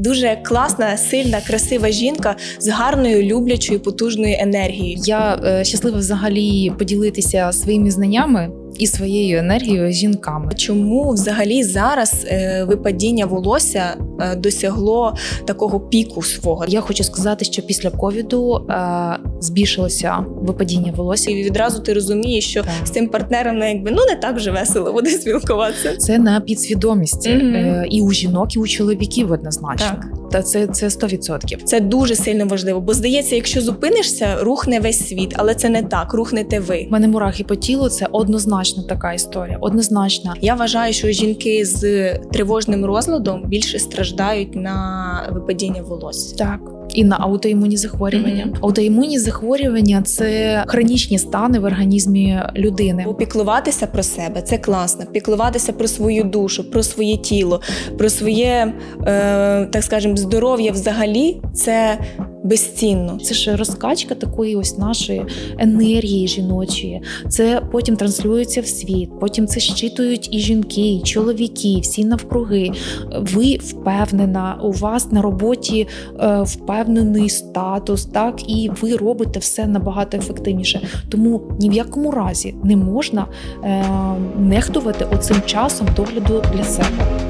дуже класна, сильна, красива жінка з гарною, люблячою, потужною енергією. Я е, щаслива взагалі поділитися своїми знаннями і своєю енергією з жінками. Чому взагалі зараз е, випадіння волосся е, досягло такого піку свого? Я хочу сказати, що після ковіду е, збільшилося випадіння волосся. І відразу ти розумієш, що Так. з цим партнером ну, якби ну не так вже весело буде спілкуватися. Це на підсвідомості Мгм. е, і у жінок, і у чоловіків однозначно. Так. Та це, це 100%. Це дуже сильно важливо, бо здається, якщо зупинишся, рухне весь світ, але це не так, рухнете ви. У мене мурахи по тілу це однозначно така історія. Однозначно. Я вважаю, що жінки з тривожним розладом більше страждають на випадіння волосся. Так. І на аутоімунні захворювання. Мгм. Аутоімунні захворювання це хронічні стани в організмі людини. Піклуватися про себе це класно. Піклуватися про свою душу, про своє тіло, про своє, е, так скажемо, здоров'я взагалі це безцінно. Це ж розкачка такої ось нашої енергії жіночої. Це потім транслюється в світ. Потім це щитують і жінки, і чоловіки, всі навкруги. Ви впевнена, у вас на роботі е, впевнений статус, так і ви робите все набагато ефективніше. Тому ні в якому разі не можна е, нехтувати оцим часом догляду для себе.